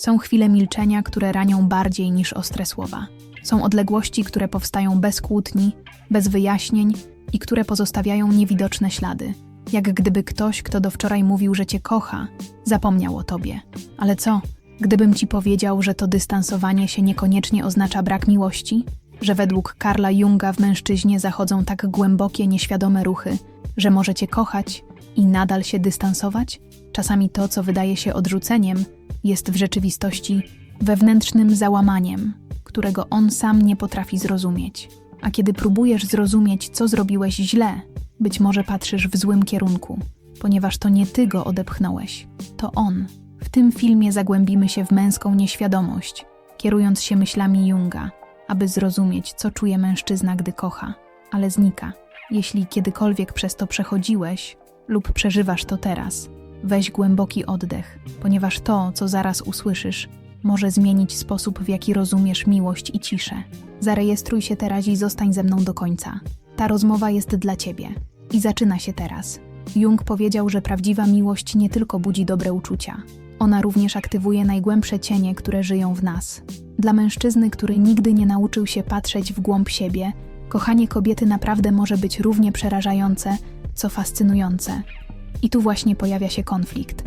Są chwile milczenia, które ranią bardziej niż ostre słowa. Są odległości, które powstają bez kłótni, bez wyjaśnień i które pozostawiają niewidoczne ślady. Jak gdyby ktoś, kto do wczoraj mówił, że cię kocha, zapomniał o tobie. Ale co, gdybym ci powiedział, że to dystansowanie się niekoniecznie oznacza brak miłości? Że według Karla Junga w mężczyźnie zachodzą tak głębokie, nieświadome ruchy, że może cię kochać i nadal się dystansować? Czasami to, co wydaje się odrzuceniem, jest w rzeczywistości wewnętrznym załamaniem, którego on sam nie potrafi zrozumieć. A kiedy próbujesz zrozumieć, co zrobiłeś źle, być może patrzysz w złym kierunku, ponieważ to nie ty go odepchnąłeś, to on. W tym filmie zagłębimy się w męską nieświadomość, kierując się myślami Junga, aby zrozumieć, co czuje mężczyzna, gdy kocha, ale znika. Jeśli kiedykolwiek przez to przechodziłeś lub przeżywasz to teraz, weź głęboki oddech, ponieważ to, co zaraz usłyszysz, może zmienić sposób, w jaki rozumiesz miłość i ciszę. Zarejestruj się teraz i zostań ze mną do końca. Ta rozmowa jest dla ciebie. I zaczyna się teraz. Jung powiedział, że prawdziwa miłość nie tylko budzi dobre uczucia, ona również aktywuje najgłębsze cienie, które żyją w nas. Dla mężczyzny, który nigdy nie nauczył się patrzeć w głąb siebie, kochanie kobiety naprawdę może być równie przerażające, co fascynujące. I tu właśnie pojawia się konflikt.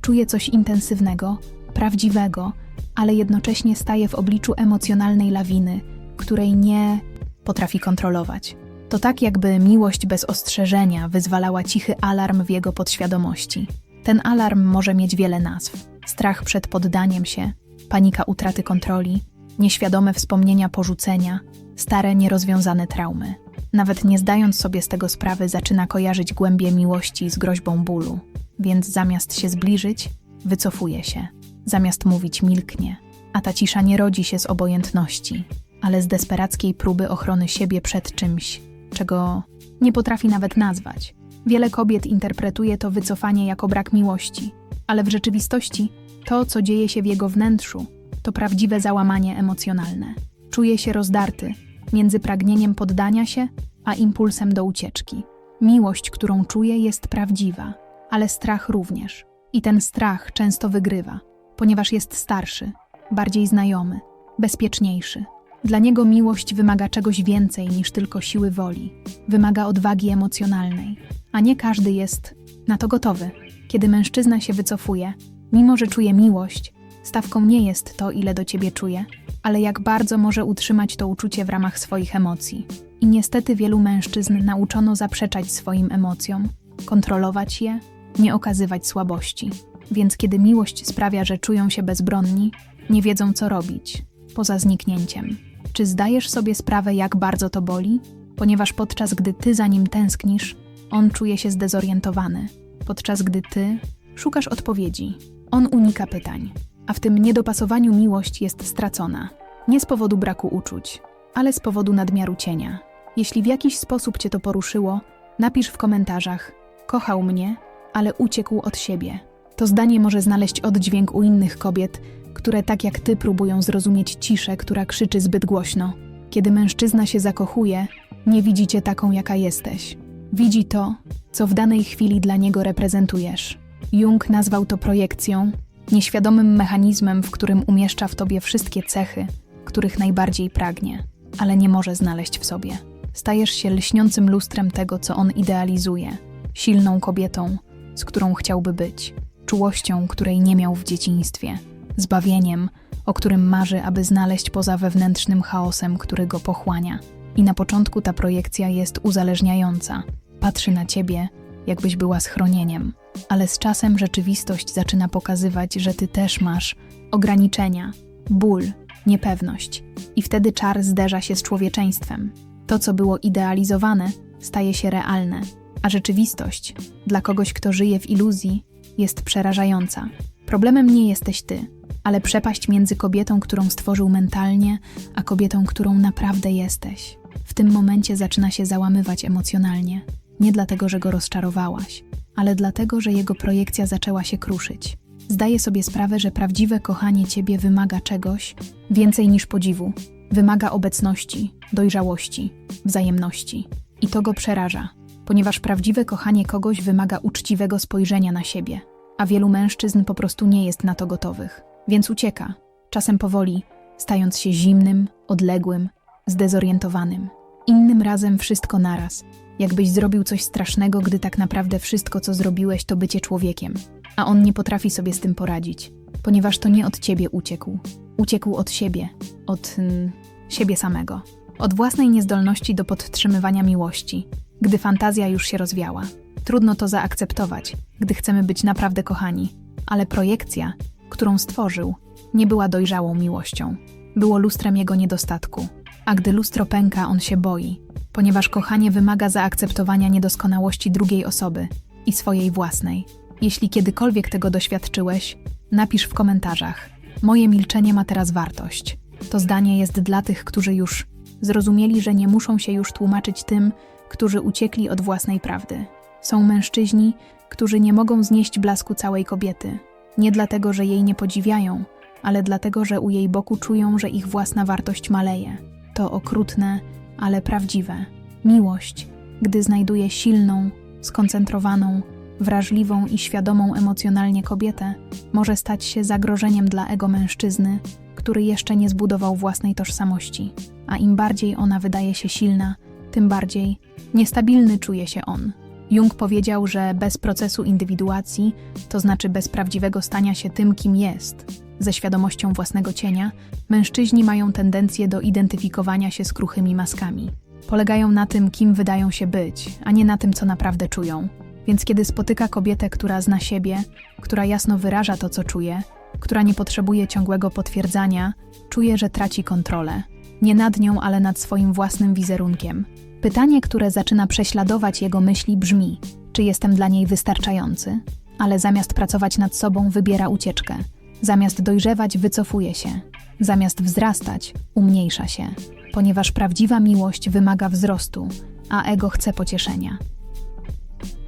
Czuje coś intensywnego, prawdziwego, ale jednocześnie staje w obliczu emocjonalnej lawiny, której nie potrafi kontrolować. To tak, jakby miłość bez ostrzeżenia wyzwalała cichy alarm w jego podświadomości. Ten alarm może mieć wiele nazw: strach przed poddaniem się, panika utraty kontroli, nieświadome wspomnienia porzucenia, stare nierozwiązane traumy. Nawet nie zdając sobie z tego sprawy, zaczyna kojarzyć głębie miłości z groźbą bólu, więc zamiast się zbliżyć, wycofuje się. Zamiast mówić, milknie. A ta cisza nie rodzi się z obojętności, ale z desperackiej próby ochrony siebie przed czymś, czego nie potrafi nawet nazwać. Wiele kobiet interpretuje to wycofanie jako brak miłości, ale w rzeczywistości to, co dzieje się w jego wnętrzu, to prawdziwe załamanie emocjonalne. Czuje się rozdarty między pragnieniem poddania się a impulsem do ucieczki. Miłość, którą czuje, jest prawdziwa, ale strach również. I ten strach często wygrywa, ponieważ jest starszy, bardziej znajomy, bezpieczniejszy. Dla niego miłość wymaga czegoś więcej niż tylko siły woli, wymaga odwagi emocjonalnej, a nie każdy jest na to gotowy. Kiedy mężczyzna się wycofuje, mimo że czuje miłość, stawką nie jest to, ile do ciebie czuje, ale jak bardzo może utrzymać to uczucie w ramach swoich emocji. I niestety wielu mężczyzn nauczono zaprzeczać swoim emocjom, kontrolować je, nie okazywać słabości. Więc kiedy miłość sprawia, że czują się bezbronni, nie wiedzą co robić, poza zniknięciem. Czy zdajesz sobie sprawę, jak bardzo to boli? Ponieważ podczas gdy ty za nim tęsknisz, on czuje się zdezorientowany, podczas gdy ty szukasz odpowiedzi. On unika pytań, a w tym niedopasowaniu miłość jest stracona. Nie z powodu braku uczuć, ale z powodu nadmiaru cienia. Jeśli w jakiś sposób cię to poruszyło, napisz w komentarzach: Kochał mnie, ale uciekł od siebie. To zdanie może znaleźć oddźwięk u innych kobiet, które tak jak ty próbują zrozumieć ciszę, która krzyczy zbyt głośno. Kiedy mężczyzna się zakochuje, nie widzi cię taką, jaka jesteś. Widzi to, co w danej chwili dla niego reprezentujesz. Jung nazwał to projekcją, nieświadomym mechanizmem, w którym umieszcza w tobie wszystkie cechy, których najbardziej pragnie, ale nie może znaleźć w sobie. Stajesz się lśniącym lustrem tego, co on idealizuje, silną kobietą, z którą chciałby być, czułością, której nie miał w dzieciństwie, zbawieniem, o którym marzy, aby znaleźć poza wewnętrznym chaosem, który go pochłania. I na początku ta projekcja jest uzależniająca. Patrzy na ciebie, jakbyś była schronieniem, ale z czasem rzeczywistość zaczyna pokazywać, że ty też masz ograniczenia, ból, niepewność. I wtedy czar zderza się z człowieczeństwem. To, co było idealizowane, staje się realne, a rzeczywistość, dla kogoś, kto żyje w iluzji, jest przerażająca. Problemem nie jesteś ty, ale przepaść między kobietą, którą stworzył mentalnie, a kobietą, którą naprawdę jesteś. W tym momencie zaczyna się załamywać emocjonalnie. Nie dlatego, że go rozczarowałaś, ale dlatego, że jego projekcja zaczęła się kruszyć. Zdaje sobie sprawę, że prawdziwe kochanie ciebie wymaga czegoś więcej niż podziwu. Wymaga obecności, dojrzałości, wzajemności. I to go przeraża, ponieważ prawdziwe kochanie kogoś wymaga uczciwego spojrzenia na siebie. a wielu mężczyzn po prostu nie jest na to gotowych, więc ucieka, czasem powoli, stając się zimnym, odległym, zdezorientowanym. Innym razem wszystko naraz, jakbyś zrobił coś strasznego, gdy tak naprawdę wszystko, co zrobiłeś, to bycie człowiekiem, a on nie potrafi sobie z tym poradzić, ponieważ to nie od ciebie uciekł. Uciekł od siebie, od mm, siebie samego, od własnej niezdolności do podtrzymywania miłości, gdy fantazja już się rozwiała. Trudno to zaakceptować, gdy chcemy być naprawdę kochani, ale projekcja, którą stworzył, nie była dojrzałą miłością. Było lustrem jego niedostatku, a gdy lustro pęka, on się boi, ponieważ kochanie wymaga zaakceptowania niedoskonałości drugiej osoby i swojej własnej. Jeśli kiedykolwiek tego doświadczyłeś, napisz w komentarzach. Moje milczenie ma teraz wartość. To zdanie jest dla tych, którzy już zrozumieli, że nie muszą się już tłumaczyć tym, którzy uciekli od własnej prawdy. Są mężczyźni, którzy nie mogą znieść blasku całej kobiety. Nie dlatego, że jej nie podziwiają, ale dlatego, że u jej boku czują, że ich własna wartość maleje. To okrutne, ale prawdziwe. Miłość, gdy znajduje silną, skoncentrowaną, wrażliwą i świadomą emocjonalnie kobietę, może stać się zagrożeniem dla ego mężczyzny, który jeszcze nie zbudował własnej tożsamości. A im bardziej ona wydaje się silna, tym bardziej niestabilny czuje się on. Jung powiedział, że bez procesu indywiduacji, to znaczy bez prawdziwego stania się tym, kim jest, ze świadomością własnego cienia, mężczyźni mają tendencję do identyfikowania się z kruchymi maskami. Polegają na tym, kim wydają się być, a nie na tym, co naprawdę czują. Więc kiedy spotyka kobietę, która zna siebie, która jasno wyraża to, co czuje, która nie potrzebuje ciągłego potwierdzania, czuje, że traci kontrolę. Nie nad nią, ale nad swoim własnym wizerunkiem. Pytanie, które zaczyna prześladować jego myśli, brzmi: czy jestem dla niej wystarczający? Ale zamiast pracować nad sobą, wybiera ucieczkę. Zamiast dojrzewać, wycofuje się. Zamiast wzrastać, umniejsza się. Ponieważ prawdziwa miłość wymaga wzrostu, a ego chce pocieszenia.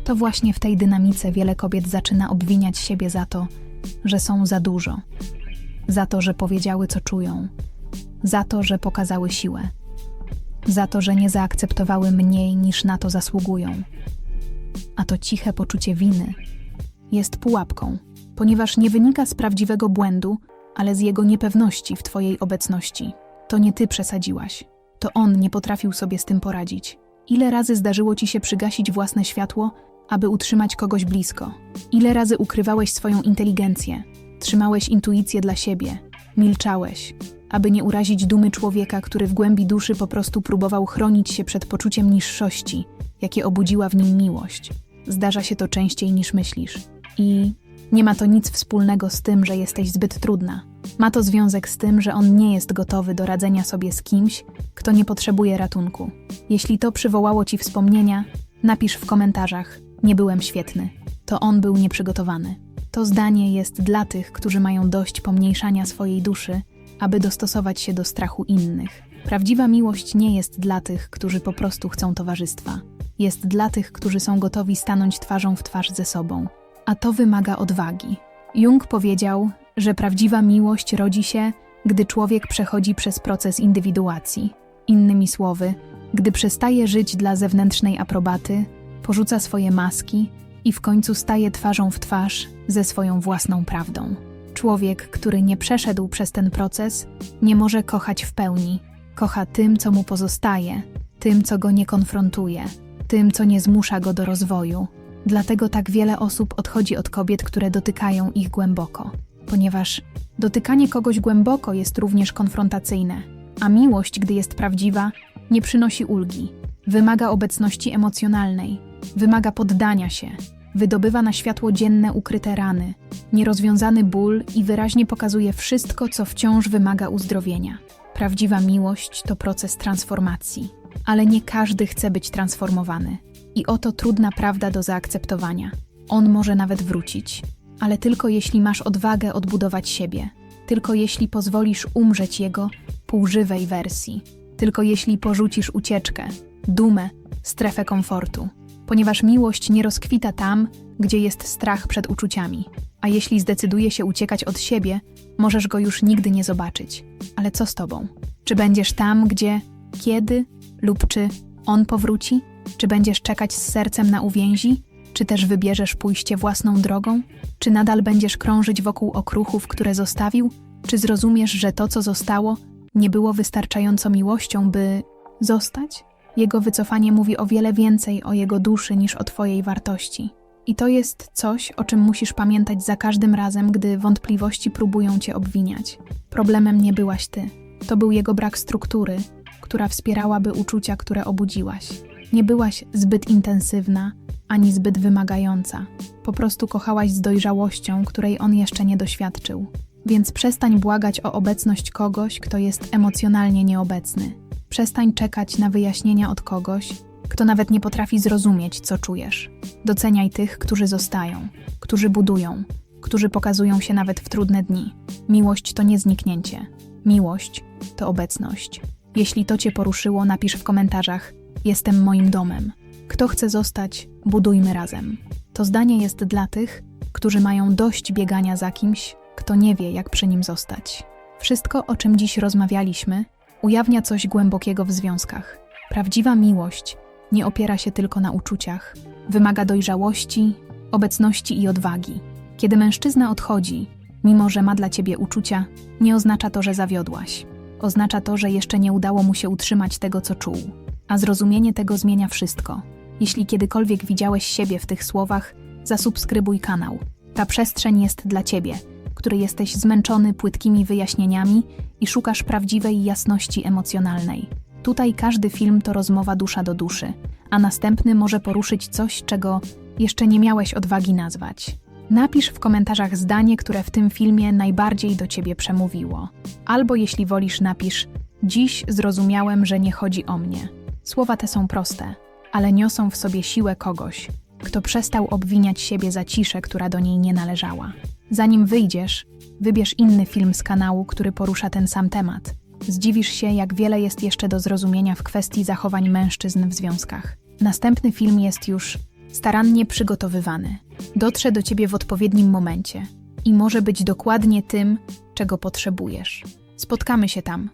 To właśnie w tej dynamice wiele kobiet zaczyna obwiniać siebie za to, że są za dużo, za to, że powiedziały, co czują, za to, że pokazały siłę, za to, że nie zaakceptowały mniej niż na to zasługują. A to ciche poczucie winy jest pułapką, ponieważ nie wynika z prawdziwego błędu, ale z jego niepewności w Twojej obecności. To nie Ty przesadziłaś, to on nie potrafił sobie z tym poradzić. Ile razy zdarzyło Ci się przygasić własne światło, aby utrzymać kogoś blisko? Ile razy ukrywałeś swoją inteligencję, trzymałeś intuicję dla siebie, milczałeś, aby nie urazić dumy człowieka, który w głębi duszy po prostu próbował chronić się przed poczuciem niższości, jakie obudziła w nim miłość. Zdarza się to częściej niż myślisz. I nie ma to nic wspólnego z tym, że jesteś zbyt trudna. Ma to związek z tym, że on nie jest gotowy do radzenia sobie z kimś, kto nie potrzebuje ratunku. Jeśli to przywołało ci wspomnienia, napisz w komentarzach: Nie byłem świetny. To on był nieprzygotowany. To zdanie jest dla tych, którzy mają dość pomniejszania swojej duszy, aby dostosować się do strachu innych. Prawdziwa miłość nie jest dla tych, którzy po prostu chcą towarzystwa. Jest dla tych, którzy są gotowi stanąć twarzą w twarz ze sobą. A to wymaga odwagi. Jung powiedział, że prawdziwa miłość rodzi się, gdy człowiek przechodzi przez proces indywiduacji. Innymi słowy, gdy przestaje żyć dla zewnętrznej aprobaty, porzuca swoje maski i w końcu staje twarzą w twarz ze swoją własną prawdą. Człowiek, który nie przeszedł przez ten proces, nie może kochać w pełni. Kocha tym, co mu pozostaje, tym, co go nie konfrontuje, tym, co nie zmusza go do rozwoju. Dlatego tak wiele osób odchodzi od kobiet, które dotykają ich głęboko, ponieważ dotykanie kogoś głęboko jest również konfrontacyjne, a miłość, gdy jest prawdziwa, nie przynosi ulgi. Wymaga obecności emocjonalnej, wymaga poddania się, wydobywa na światło dzienne ukryte rany, nierozwiązany ból i wyraźnie pokazuje wszystko, co wciąż wymaga uzdrowienia. Prawdziwa miłość to proces transformacji, ale nie każdy chce być transformowany. I oto trudna prawda do zaakceptowania. On może nawet wrócić, ale tylko jeśli masz odwagę odbudować siebie, tylko jeśli pozwolisz umrzeć jego półżywej wersji, tylko jeśli porzucisz ucieczkę, dumę, strefę komfortu, ponieważ miłość nie rozkwita tam, gdzie jest strach przed uczuciami. A jeśli zdecyduje się uciekać od siebie, możesz go już nigdy nie zobaczyć. Ale co z tobą? Czy będziesz tam, gdzie, kiedy lub czy on powróci? Czy będziesz czekać z sercem na uwięzi? Czy też wybierzesz pójście własną drogą? Czy nadal będziesz krążyć wokół okruchów, które zostawił? Czy zrozumiesz, że to, co zostało, nie było wystarczająco miłością, by zostać? Jego wycofanie mówi o wiele więcej o jego duszy niż o twojej wartości. I to jest coś, o czym musisz pamiętać za każdym razem, gdy wątpliwości próbują cię obwiniać. Problemem nie byłaś ty. To był jego brak struktury, która wspierałaby uczucia, które obudziłaś. Nie byłaś zbyt intensywna, ani zbyt wymagająca. Po prostu kochałaś z dojrzałością, której on jeszcze nie doświadczył. Więc przestań błagać o obecność kogoś, kto jest emocjonalnie nieobecny. Przestań czekać na wyjaśnienia od kogoś, kto nawet nie potrafi zrozumieć, co czujesz. Doceniaj tych, którzy zostają, którzy budują, którzy pokazują się nawet w trudne dni. Miłość to nie zniknięcie. Miłość to obecność. Jeśli to Cię poruszyło, napisz w komentarzach: Jestem moim domem. Kto chce zostać, budujmy razem. To zdanie jest dla tych, którzy mają dość biegania za kimś, kto nie wie, jak przy nim zostać. Wszystko, o czym dziś rozmawialiśmy, ujawnia coś głębokiego w związkach. Prawdziwa miłość nie opiera się tylko na uczuciach, wymaga dojrzałości, obecności i odwagi. Kiedy mężczyzna odchodzi, mimo że ma dla ciebie uczucia, nie oznacza to, że zawiodłaś. Oznacza to, że jeszcze nie udało mu się utrzymać tego, co czuł. A zrozumienie tego zmienia wszystko. Jeśli kiedykolwiek widziałeś siebie w tych słowach, zasubskrybuj kanał. Ta przestrzeń jest dla ciebie, który jesteś zmęczony płytkimi wyjaśnieniami i szukasz prawdziwej jasności emocjonalnej. Tutaj każdy film to rozmowa dusza do duszy, a następny może poruszyć coś, czego jeszcze nie miałeś odwagi nazwać. Napisz w komentarzach zdanie, które w tym filmie najbardziej do ciebie przemówiło. Albo jeśli wolisz, napisz: Dziś zrozumiałem, że nie chodzi o mnie. Słowa te są proste, ale niosą w sobie siłę kogoś, kto przestał obwiniać siebie za ciszę, która do niej nie należała. Zanim wyjdziesz, wybierz inny film z kanału, który porusza ten sam temat. Zdziwisz się, jak wiele jest jeszcze do zrozumienia w kwestii zachowań mężczyzn w związkach. Następny film jest już starannie przygotowywany. Dotrze do ciebie w odpowiednim momencie i może być dokładnie tym, czego potrzebujesz. Spotkamy się tam.